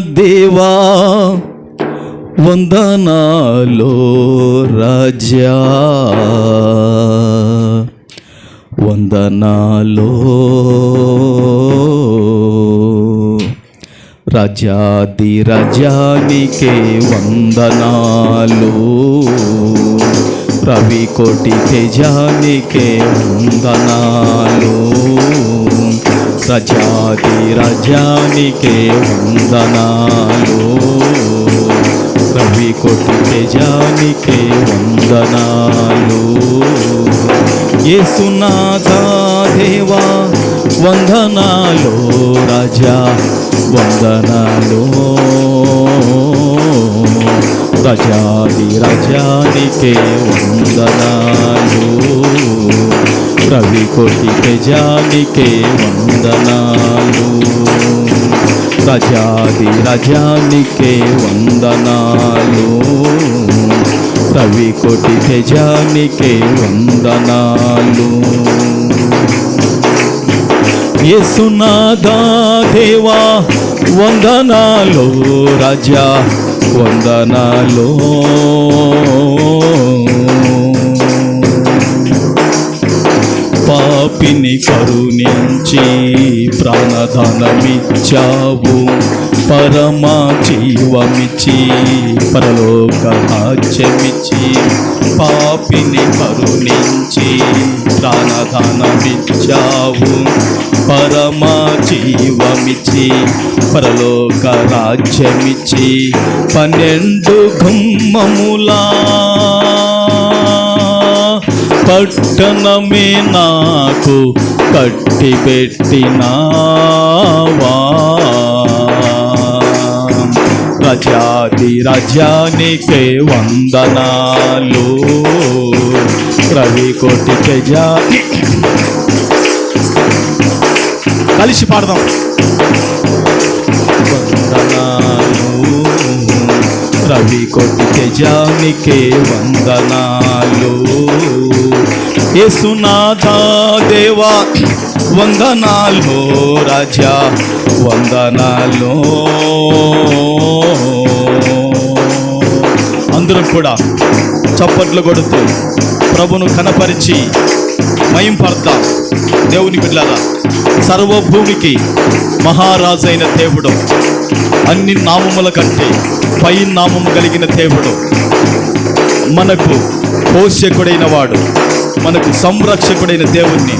దేవా వందనాలో రాజ్యా. వందనాలో రజాది రజానికే వందనాలు. రవి కోటి తేజానికే వందనాలు. రజాది రజానికే వందనాలు రవి కోటి తేజానికే వందనాలు యేసునాథా దేవా వందనాలు రాజా వందనాలు రజాది రజానికే వందనాలు రవి కోటి తేజానికే వందనాలు. రజాది రజానికే వందనాలు. రవి కోటి తేజానికే వందనాలు. యేసునాథా దేవా వందనాలు రజా వందనాలు. పాపిని కరుణించి ప్రాణధనమిచ్చావు. పరమ జీవమిచ్చి పరలోక రాజ్యమిచ్చి పాపిని కరుణించి ప్రాణధనమిచ్చావు. పరమ జీవమిచ్చి పరలోక రాజ్యమిచ్చి పన్నెండు గుమ్మములా పట్టణమే నాకు కట్టి పెట్టినావా? రజాది రజానికే వందనాలు. రవి కోటి తెజా కలిసి పాడదాం. వందనాలు. రవి కొట్టి జానికే వందనాలు. యేసునాథా దేవా వందనాలు రాజా వందనాలు అందరూ కూడా చప్పట్లు కొడుతూ ప్రభును కనపరిచి మయంపడతాం దేవుని బిడ్డలారా సర్వభూమికి మహారాజైన దేవుడు అన్ని నామముల కంటే పై నామము కలిగిన దేవుడు మనకు పోషకుడైన వాడు. మనకు సంరక్షకుడైన దేవుణ్ణి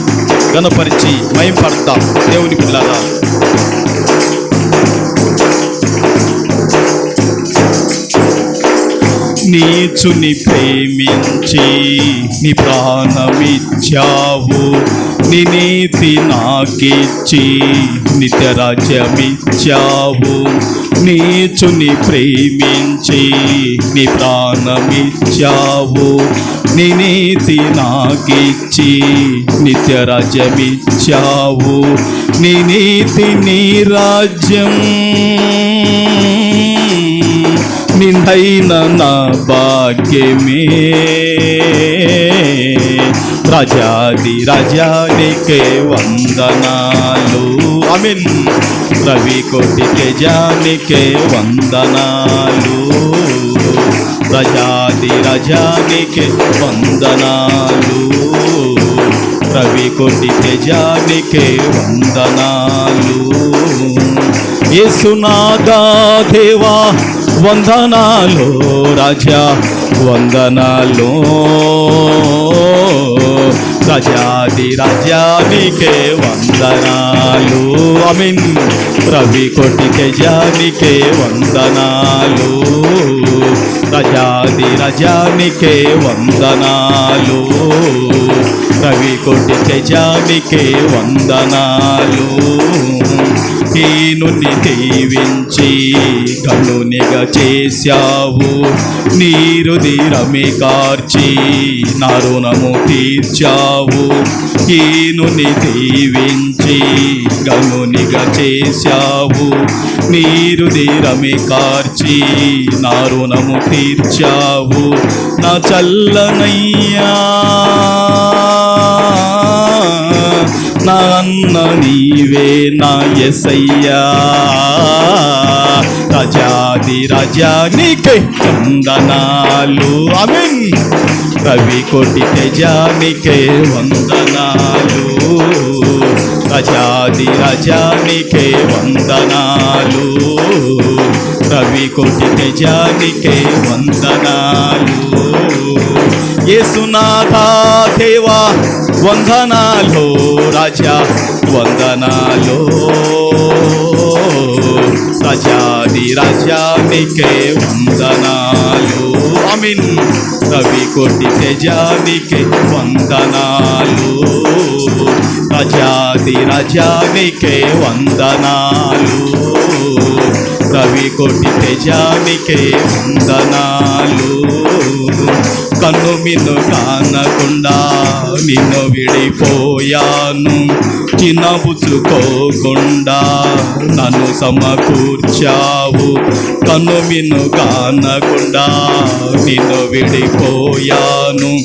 గణపరిచి మయంపడతాం దేవుని పిల్లరా. నీచుని ప్రేమించి నీ ప్రాణమిచ్చావు. నీ నీతి నాకిచ్చి నిత్యరాజ్యమిచ్చావు. నీచుని ప్రేమించి నీ ప్రాణమిచ్చావు. నీ నీతి నాకిచ్చి నిత్యరాజ్యమిచ్చావు. నీ నీతి నీ రాజ్యం నిందైన నా భాగ్యమే. రాజాది రాజానికే వందనాలు. అమిన్. రవి కోటి తేజానికే వందనాలు. రజాది రజానికే వందనాలు. రవి కోటి తేజానికే వందనాలు. యేసునాదా దేవా వందనాలు రాజా. వందనాలు రాజాది రాజానికే వందనాలు. అమిన్ రవి కొటికే జానికే వందనాలు. రజాది రజానికే వందనాలు. రవి కొటికే జానికే వందనాలు. హీనుని దీవించి కనునిగా చేశావు. నీరు ధీరమి కార్చి నా రుణము తీర్చావు. హీనుని దీవించి కనునిగా చేశావు. నీరు ధీరమి కార్చి నా రుణము తీర్చావు. నా చల్లనయ్యా. నా అన్న నీవే నా ఎసయ్యా. రజాది రాజానికే వందనాలు. అమిన్ రవి కోటి తేజానికే వందనాలు. రజాది రజానికే వందనాలు. రవి కోటి తేజానికే వందనాలు. యేసునాథా దేవా వందనాలో రాజా వందనాలు. రాజాది రాజానికే వందనాలు. అమిన్ రవి కోటి తేజానికే వందనాలు. రాజాది రాజానికే వందనాలు. రవి కోటి తేజానికే వందనాలు. కన్ను మిన్ను కానకుండా నిన్ను విడిపోయాను. చిన్నబుచ్చుకోకుండా నన్ను సమకూర్చావు. కన్ను మిన్ను కానకుండా నిన్ను విడిపోయాను.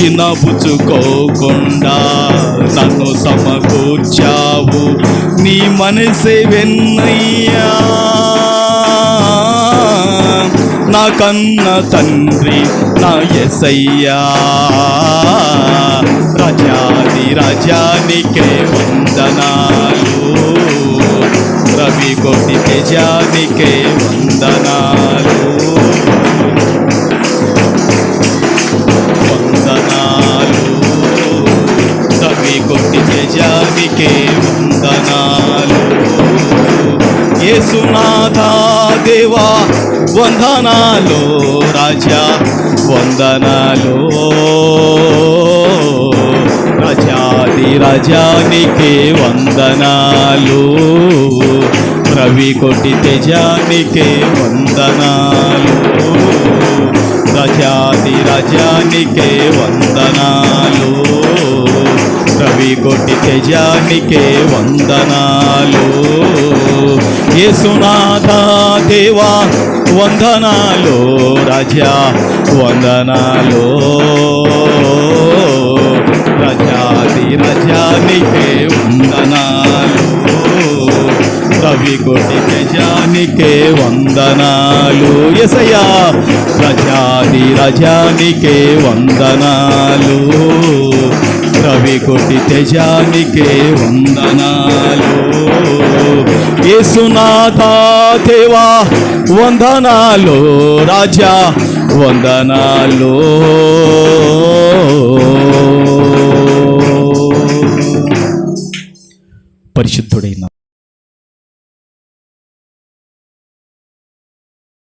చిన్నపుచ్చుకోకుండా నన్ను సమకూర్చావు. నీ మనసే వెన్నయ్యా. కన్న తండ్రి నా ఎసయ్యా. రజాది రజానికే వందనాలు. రవి కోటి తేజానికే వందనాలు. వందనాలు రాజా వందనాలు. రాజాది రాజానికే వందనాలు. రవి కొట్టి తేజానికే వందనాలు. రాజాది రాజానికే వందనాలు. రవి కొట్టి తేజానికే వందనాలు. యేసునాథా దేవా వందనాలు రాజా వందనాలు. రజాది రజానికే వందనాలు. కవి కోటి తేజానికే వందనాలు. ఎసయా రజాది రజానికే వందనాలు. రవి కోటి తేజానికే వందనాలు. యేసునాథా దేవా వందనాలు రాజా వందనాలు. పరిశుద్ధుడైన